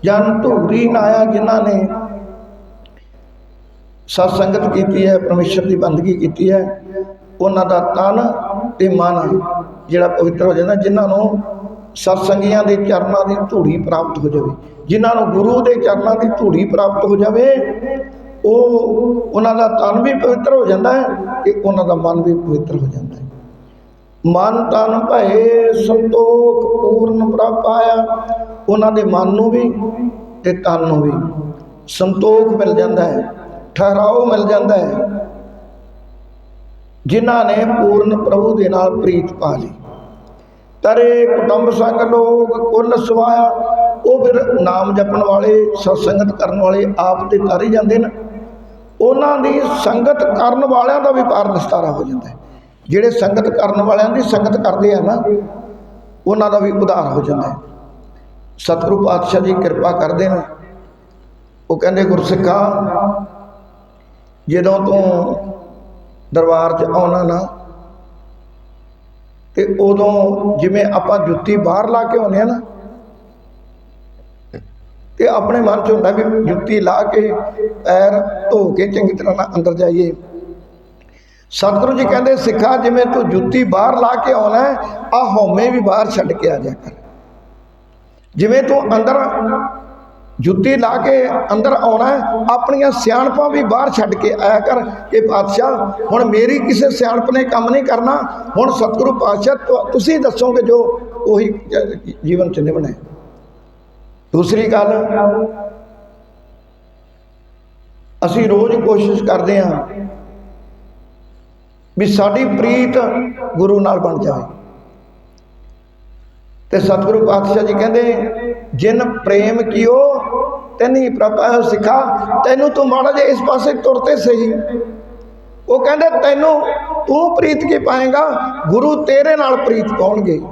ਜਨ ਧੂਰੀ ਨਾਇਆ ਜਿਨ੍ਹਾਂ ਨੇ ਸਤ ਸੰਗਤ ਕੀਤੀ ਹੈ, ਪਰਮੇਸ਼ਰ ਦੀ ਬੰਦਗੀ ਕੀਤੀ ਹੈ, ਉਹਨਾਂ ਦਾ ਤਨ ਤੇ ਮਨ ਜਿਹੜਾ ਪਵਿੱਤਰ ਹੋ ਜਾਂਦਾ, ਜਿਨ੍ਹਾਂ ਨੂੰ ਸਤਸੰਗੀਆਂ ਦੇ ਚਰਨਾਂ ਦੀ ਧੂੜੀ ਪ੍ਰਾਪਤ ਹੋ ਜਾਵੇ। ਜਿਨ੍ਹਾਂ ਨੂੰ ਗੁਰੂ ਦੇ ਚਰਨਾਂ ਦੀ ਧੂੜੀ ਪ੍ਰਾਪਤ ਹੋ ਜਾਵੇ, ਉਹ ਉਹਨਾਂ ਦਾ ਤਨ ਵੀ ਪਵਿੱਤਰ ਹੋ ਜਾਂਦਾ ਹੈ ਤੇ ਉਹਨਾਂ ਦਾ ਮਨ ਵੀ ਪਵਿੱਤਰ ਹੋ ਜਾਂਦਾ ਹੈ। ਮਨ ਤਨ ਭਏ ਸੰਤੋਖ ਪੂਰਨ ਪ੍ਰਭ ਆਇਆ ਉਹਨਾਂ ਦੇ ਮਨ ਨੂੰ ਵੀ ਤੇ ਤਨ ਨੂੰ ਵੀ ਸੰਤੋਖ ਮਿਲ ਜਾਂਦਾ ਹੈ, ਠਹਿਰਾਓ ਮਿਲ ਜਾਂਦਾ ਹੈ। ਜਿਨ੍ਹਾਂ ਨੇ ਪੂਰਨ ਪ੍ਰਭੂ ਦੇ ਨਾਲ ਪ੍ਰੀਤ ਪਾ ਲਈ। ਤਰੇ ਕੁਟੰਬ ਸੰਗ ਲੋਕ ਕੁੱਲ ਸਵਾਇਆ। ਉਹ ਫਿਰ ਨਾਮ ਜਪਣ ਵਾਲੇ, ਸਤਸੰਗਤ ਕਰਨ ਵਾਲੇ ਆਪ ਤੇ ਕਰ ਹੀ ਜਾਂਦੇ ਨੇ। ਉਹਨਾਂ ਦੀ ਸੰਗਤ ਕਰਨ ਵਾਲਿਆਂ ਦਾ ਵੀ ਪਾਰ ਨਿਸਤਾਰਾ ਹੋ ਜਾਂਦਾ ਜਿਹੜੇ ਸੰਗਤ ਕਰਨ ਵਾਲਿਆਂ ਦੀ ਸੰਗਤ ਕਰਦੇ ਆ ਨਾ, ਉਹਨਾਂ ਦਾ ਵੀ ਉਧਾਰ ਹੋ ਜਾਂਦਾ ਸਤਿਗੁਰੂ ਪਾਤਸ਼ਾਹ ਜੀ ਕਿਰਪਾ ਕਰਦੇ ਨੇ। ਉਹ ਕਹਿੰਦੇ, ਗੁਰਸਿੱਖਾ, ਜਦੋਂ ਤੂੰ ਦਰਬਾਰ 'ਚ ਆਉਣਾ ਨਾ ਤੇ ਉਦੋਂ ਜਿਵੇਂ ਆਪਾਂ ਜੁੱਤੀ ਬਾਹਰ ਲਾ ਕੇ ਆਉਂਦੇ ਆ ਨਾ, ਤੇ ਆਪਣੇ ਮਨ 'ਚ ਹੁੰਦਾ ਵੀ ਜੁੱਤੀ ਲਾ ਕੇ ਪੈਰ ਧੋ ਕੇ ਚੰਗੀ ਤਰ੍ਹਾਂ ਨਾਲ ਅੰਦਰ ਜਾਈਏ। ਸਤਿਗੁਰੂ ਜੀ ਕਹਿੰਦੇ, ਸਿੱਖਾ, ਜਿਵੇਂ ਤੂੰ ਜੁੱਤੀ ਬਾਹਰ ਲਾ ਕੇ ਆਉਣਾ ਆ ਹਉਮੈ ਵੀ ਬਾਹਰ ਛੱਡ ਕੇ ਆ ਜਾ ਕਰ। ਜਿਵੇਂ ਤੂੰ ਅੰਦਰ ਜੁੱਤੀ ਲਾ ਕੇ ਅੰਦਰ ਆਉਣਾ ਆਪਣੀਆਂ ਸਿਆਣਪਾਂ ਵੀ ਬਾਹਰ ਛੱਡ ਕੇ ਆਇਆ ਕਰ ਕਿ ਪਾਤਸ਼ਾਹ, ਹੁਣ ਮੇਰੀ ਕਿਸੇ ਸਿਆਣਪ ਨੇ ਕੰਮ ਨਹੀਂ ਕਰਨਾ, ਹੁਣ ਸਤਿਗੁਰੂ ਪਾਤਸ਼ਾਹ ਤੁਸੀਂ ਦੱਸੋਗੇ ਜੋ ਉਹੀ ਜੀਵਨ ਚ ਨਿਭਣਾ ਦੂਸਰੀ ਗੱਲ, ਅਸੀਂ ਰੋਜ਼ ਕੋਸ਼ਿਸ਼ ਕਰਦੇ ਹਾਂ ਵੀ ਸਾਡੀ ਪ੍ਰੀਤ ਗੁਰੂ ਨਾਲ ਬਣ ਜਾਵੇ। ਤੇ ਸਤਿਗੁਰੂ ਪਾਤਸ਼ਾਹ ਜੀ ਕਹਿੰਦੇ, ਜਿਨ ਪ੍ਰੇਮ ਕੀਓ, ਤੈਨੀ ਪ੍ਰਪਾਇ ਸਿਖਾ, ਤੈਨੂੰ ਤੂੰ ਮਾੜਾ ਜੇ ਇਸ ਪਾਸੇ ਤੁਰਤੇ ਸਹੀ। ਉਹ ਕਹਿੰਦੇ, ਤੈਨੂੰ ਤੂੰ ਪ੍ਰੀਤ ਕੀ ਪਾਏਗਾ? ਗੁਰੂ ਤੇਰੇ ਨਾਲ ਪ੍ਰੀਤ ਪਾਉਣਗੇ।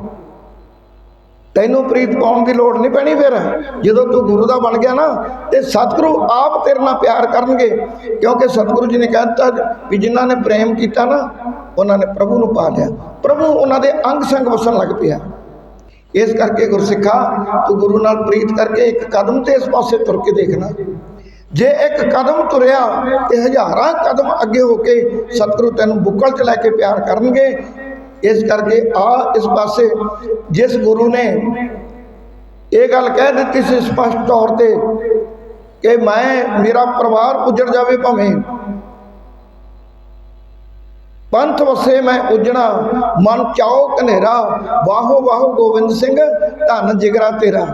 ਤੈਨੂੰ ਪ੍ਰੀਤ ਪਾਉਣ ਦੀ ਲੋੜ ਨਹੀਂ ਪੈਣੀ ਫਿਰ। ਜਦੋਂ ਤੂੰ ਗੁਰੂ ਦਾ ਬਣ ਗਿਆ ਨਾ, ਤੇ ਸਤਿਗੁਰੂ ਆਪ ਤੇਰੇ ਨਾਲ ਪਿਆਰ ਕਰਨਗੇ। ਕਿਉਂਕਿ ਸਤਿਗੁਰੂ ਜੀ ਨੇ ਕਹਿਤਾ ਵੀ ਜਿਨ੍ਹਾਂ ਨੇ ਪ੍ਰੇਮ ਕੀਤਾ ਨਾ, ਉਹਨਾਂ ਨੇ ਪ੍ਰਭੂ ਨੂੰ ਪਾ ਲਿਆ। ਪ੍ਰਭੂ ਉਹਨਾਂ ਦੇ ਅੰਗ ਸੰਗ ਵਸਣ ਲੱਗ ਪਿਆ। ਇਸ ਕਰਕੇ ਗੁਰਸਿੱਖਾ ਤੂੰ ਗੁਰੂ ਨਾਲ ਪ੍ਰੀਤ ਕਰਕੇ ਇੱਕ ਕਦਮ ਤੇ ਇਸ ਪਾਸੇ ਤੁਰ ਕੇ ਦੇਖਣਾ। ਜੇ ਇੱਕ ਕਦਮ ਤੁਰਿਆ ਤੇ ਹਜ਼ਾਰਾਂ ਕਦਮ ਅੱਗੇ ਹੋ ਕੇ ਸਤਿਗੁਰੂ ਤੈਨੂੰ ਬੁੱਕਲ 'ਚ ਲੈ ਕੇ ਪਿਆਰ ਕਰਨਗੇ, ਇਸ ਕਰਕੇ ਆ ਇਸ ਪਾਸੇ ਜਿਸ ਗੁਰੂ ਨੇ ਇਹ ਗੱਲ ਕਹਿ ਦਿੱਤੀ ਸੀ ਸਪਸ਼ਟ ਤੌਰ ਤੇ ਕਿ ਮੈਂ ਮੇਰਾ ਪਰਿਵਾਰ ਉਜੜ ਜਾਵੇ ਭਾਵੇਂ ਪੰਥ ਵਸੇ ਮੈਂ ਉਜਣਾ ਮਨ ਚਾਓ ਕਨੇਰਾ ਵਾਹੋ ਵਾਹੋ ਗੋਬਿੰਦ ਸਿੰਘ ਧੰਨ ਜਿਗਰਾ ਤੇਰਾ।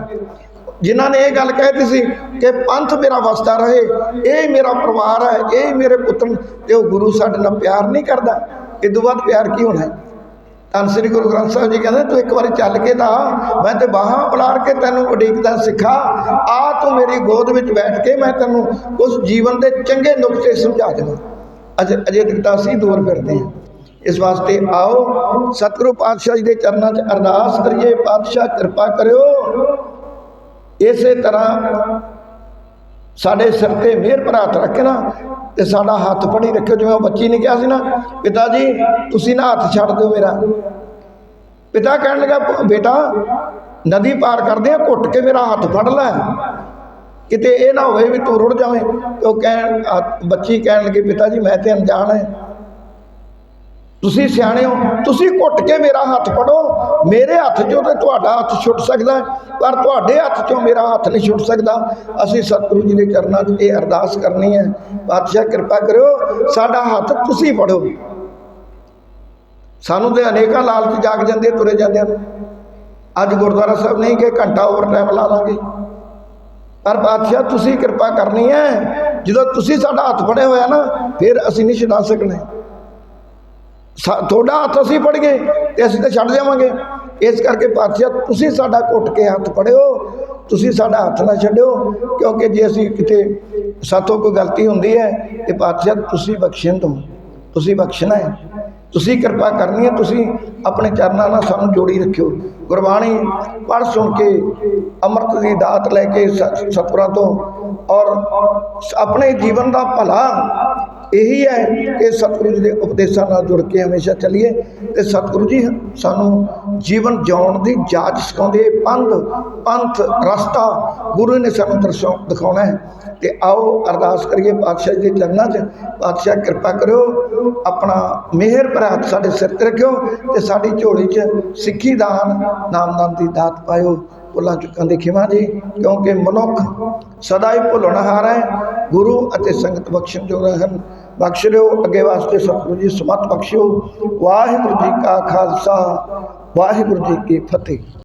ਜਿਨ੍ਹਾਂ ਨੇ ਇਹ ਗੱਲ ਕਹਿਤੀ ਸੀ ਕਿ ਪੰਥ ਮੇਰਾ ਵਸਦਾ ਰਹੇ ਇਹ ਮੇਰਾ ਪਰਿਵਾਰ ਹੈ ਇਹ ਮੇਰੇ ਪੁੱਤਰ ਤੇ ਉਹ ਗੁਰੂ ਸਾਡੇ ਨਾਲ ਪਿਆਰ ਨਹੀਂ ਕਰਦਾ। ਇਹ ਤੋਂ ਬਾਅਦ ਪਿਆਰ ਕੀ ਹੋਣਾ ਹੈ? ਧੰਨ ਸ੍ਰੀ ਗੁਰੂ ਗ੍ਰੰਥ ਸਾਹਿਬ ਜੀ ਕਹਿੰਦੇ ਤੂੰ ਇੱਕ ਵਾਰੀ ਚੱਲ ਕੇ ਤਾਂ ਆ, ਮੈਂ ਤੇ ਬਾਹਾਂ ਬੁਲਾਰ ਕੇ ਤੈਨੂੰ ਉਡੀਕਦਾ ਸਿੱਖਾ। ਆ ਤੂੰ ਮੇਰੀ ਗੋਦ ਵਿੱਚ ਬੈਠ ਕੇ ਮੈਂ ਤੈਨੂੰ ਉਸ ਜੀਵਨ ਦੇ ਚੰਗੇ ਨੁਕਤੇ ਸਮਝਾ ਦੇਵਾਂ। ਅਜੇ ਅਜੇ ਤੱਕ ਤਾਂ ਅਸੀਂ ਦੂਰ ਫਿਰਦੇ ਹਾਂ। ਇਸ ਵਾਸਤੇ ਆਓ, ਸਤਿਗੁਰੂ ਪਾਤਸ਼ਾਹ ਜੀ ਦੇ ਚਰਨਾਂ 'ਚ ਅਰਦਾਸ ਕਰੀਏ। ਪਾਤਸ਼ਾਹ, ਕਿਰਪਾ ਕਰਿਓ। ਇਸੇ ਤਰ੍ਹਾਂ ਸਾਡੇ ਸਿਰ ਤੇ ਮਿਹਰ ਭਰਾ ਹੱਥ ਰੱਖੇ ਨਾ ਤੇ ਸਾਡਾ ਹੱਥ ਫੜੀ ਰੱਖਿਓ, ਜਿਵੇਂ ਉਹ ਬੱਚੀ ਨੇ ਕਿਹਾ ਸੀ ਨਾ, ਪਿਤਾ ਜੀ, ਤੁਸੀਂ ਨਾ ਹੱਥ ਛੱਡ ਦਿਓ ਮੇਰਾ। ਪਿਤਾ ਕਹਿਣ ਲੱਗਾ, ਬੇਟਾ, ਨਦੀ ਪਾਰ ਕਰਦੇ ਆ, ਘੁੱਟ ਕੇ ਮੇਰਾ ਹੱਥ ਫੜ ਲੈ। ਕਿਤੇ ਇਹ ਨਾ ਹੋਵੇ ਵੀ ਤੂੰ ਰੁੜ ਜਾਵੇਂ ਉਹ ਕਹਿਣ ਬੱਚੀ ਕਹਿਣ ਲੱਗੀ, ਪਿਤਾ ਜੀ, ਮੈਂ ਤੇ ਅਣਜਾਣ ਹੈ। ਤੁਸੀਂ ਸਿਆਣੇ ਹੋ, ਤੁਸੀਂ ਘੁੱਟ ਕੇ ਮੇਰਾ ਹੱਥ ਫੜੋ। ਮੇਰੇ ਹੱਥ 'ਚੋਂ ਤੇ ਤੁਹਾਡਾ ਹੱਥ ਛੁੱਟ ਸਕਦਾ, ਪਰ ਤੁਹਾਡੇ ਹੱਥ 'ਚੋਂ ਮੇਰਾ ਹੱਥ ਨਹੀਂ ਛੁੱਟ ਸਕਦਾ। ਅਸੀਂ ਸਤਿਗੁਰੂ ਜੀ ਦੇ ਚਰਨਾਂ 'ਚ ਇਹ ਅਰਦਾਸ ਕਰਨੀ ਹੈ। ਪਾਤਸ਼ਾਹ, ਕਿਰਪਾ ਕਰਿਓ, ਸਾਡਾ ਹੱਥ ਤੁਸੀਂ ਫੜੋ। ਸਾਨੂੰ ਤੇ ਅਨੇਕਾਂ ਲਾਲਚ ਜਾਗ ਜਾਂਦੇ, ਤੁਰੇ ਜਾਂਦੇ ਹਨ। ਅੱਜ ਗੁਰਦੁਆਰਾ ਸਾਹਿਬ ਨਹੀਂ ਕਿ ਘੰਟਾ ਓਵਰ ਟਾਈਮ ਲਾ ਲਾਂਗੇ। ਪਰ ਪਾਤਸ਼ਾਹ ਤੁਸੀਂ ਕਿਰਪਾ ਕਰਨੀ ਹੈ। ਜਦੋਂ ਤੁਸੀਂ ਸਾਡਾ ਹੱਥ ਫੜਿਆ ਹੋਇਆ ਨਾ, ਫਿਰ ਅਸੀਂ ਨਹੀਂ ਛਡਾ ਸਕਣੇ ਤੁਹਾਡਾ ਹੱਥ ਅਸੀਂ ਫੜ ਗਏ ਤੇ ਅਸੀਂ ਤਾਂ ਛੱਡ ਜਾਵਾਂਗੇ। ਇਸ ਕਰਕੇ ਪਾਤਸ਼ਾਹ, ਤੁਸੀਂ ਸਾਡਾ ਘੁੱਟ ਕੇ ਹੱਥ ਫੜਿਓ। ਤੁਸੀਂ ਸਾਡਾ ਹੱਥ ਨਾ ਛੱਡਿਓ, ਕਿਉਂਕਿ ਜੇ ਅਸੀਂ ਕਿਤੇ ਸਾਥੋਂ ਕੋਈ ਗਲਤੀ ਹੁੰਦੀ ਹੈ, ਤੇ ਪਾਤਸ਼ਾਹ, ਤੁਸੀਂ ਬਖਸ਼ਣ ਤੋਂ ਤੁਸੀਂ ਬਖਸ਼ਣਾ ਹੈ। ਤੁਸੀਂ ਕਿਰਪਾ ਕਰਨੀ ਹੈ, ਤੁਸੀਂ ਆਪਣੇ ਚਰਨਾਂ ਨਾਲ ਸਾਨੂੰ ਜੋੜੀ ਰੱਖਿਓ। ਗੁਰਬਾਣੀ ਪੜ੍ਹ ਸੁਣ ਕੇ ਅੰਮ੍ਰਿਤ ਦੀ ਦਾਤ ਲੈ ਕੇ ਸ- ਸਤਿਗੁਰਾਂ ਤੋਂ ਔਰ ਆਪਣੇ ਜੀਵਨ ਦਾ ਭਲਾ ਇਹੀ ਹੈ ਕਿ ਸਤਿਗੁਰੂ ਜੀ ਦੇ ਉਪਦੇਸ਼ਾਂ ਨਾਲ ਜੁੜ ਕੇ ਹਮੇਸ਼ਾ ਚੱਲੀਏ ਤੇ ਸਤਿਗੁਰੂ ਜੀ ਸਾਨੂੰ ਜੀਵਨ ਜਿਉਣ ਦੀ ਜਾਚ ਸਿਖਾਉਂਦੇ ਪੰਥ ਪੰਥ ਰਸਤਾ ਗੁਰੂ ਨੇ ਸਾਨੂੰ ਦਰਸਾਉ, ਦਿਖਾਉਣਾ ਹੈ। ਤੇ ਆਓ ਅਰਦਾਸ ਕਰੀਏ ਪਾਤਸ਼ਾਹ ਜੀ ਦੇ ਚਰਨਾਂ 'ਚ। ਪਾਤਸ਼ਾਹ ਕਿਰਪਾ ਕਰਿਓ, ਆਪਣਾ ਮਿਹਰ ਭਰਾਤ ਸਾਡੇ ਸਿਰ ਤੇ ਰੱਖਿਓ ਤੇ ਸਾਡੀ ਝੋਲੀ 'ਚ ਸਿੱਖੀ ਦਾਨ, ਨਾਮਦਾਨ ਦੀ ਦਾਤ ਪਾਇਓ। ਭੁੱਲਾਂ ਚੁੱਕਾਂ ਦੇ ਖਿਮਾ ਜੀ, ਕਿਉਂਕਿ ਮਨੁੱਖ ਸਦਾ ਹੀ ਭੁੱਲਣਹਾਰ ਹੈ। ਗੁਰੂ ਅਤੇ ਸੰਗਤ ਬਖਸ਼ਣ ਜੋ ਹਨ ਬਖਸ਼ ਲਿਓ। ਅੱਗੇ ਵਾਸਤੇ ਸਤਿਗੁਰੂ ਜੀ ਸਮਤ ਬਖਸ਼ਿਓ। ਵਾਹਿਗੁਰੂ ਜੀ ਕਾ ਖਾਲਸਾ, ਵਾਹਿਗੁਰੂ ਜੀ ਕੀ ਫਤਿਹ।